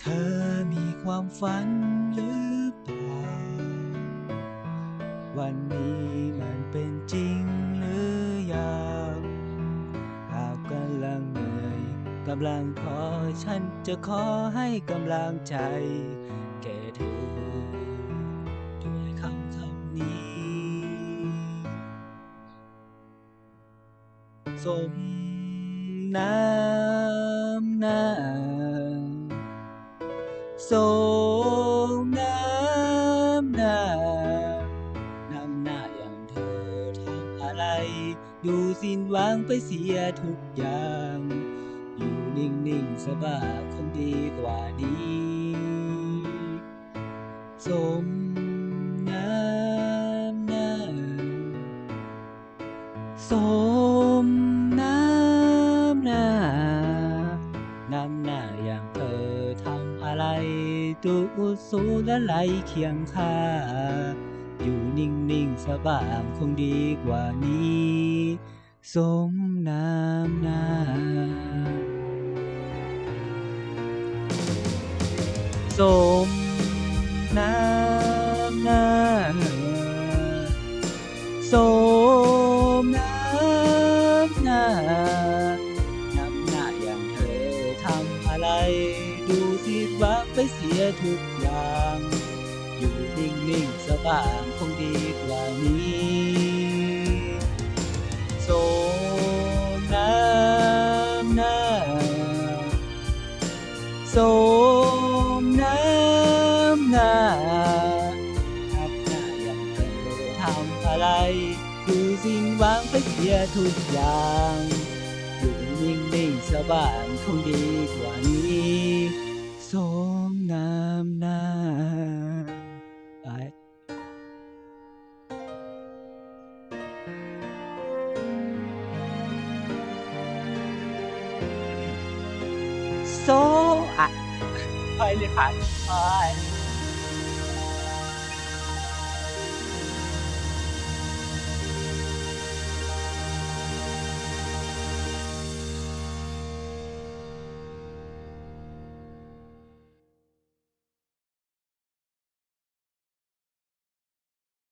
เธอมีความฝันหรือเปล่า วันนี้มันเป็นจริงหรือยังหากกำลังเหนื่อยกำลังพอฉันจะขอให้กำลังใจ แก่เธอด้วยคำคำนี้ สมน้ำหน้า สมน้ำหน้าน้ำหน้าอย่างเธอทำอะไร ดูสิ้นหวังไปเสียทุกอย่าง อยู่นิ่งๆสบายคงดีกว่านี้สมน้ำหน้าสม อะไรดูสูและไหลเคียงข้าอยู่นิ่งๆสบายคงดีกว่านี้สมน้ำหน้าสมน้ำหน้าสม ว่าไปเสียทุกอย่างอยู่นิ่งๆสบายคงดีกว่านี้สมน้ำหน้าสมน้ำหน้าทับหน้าอย่างเธอทำอะไรดูสิ้นหวังไปเสียทุกอย่าง อยู่นิ่งๆสบายคงดี โซอะไปเลยค่ะไป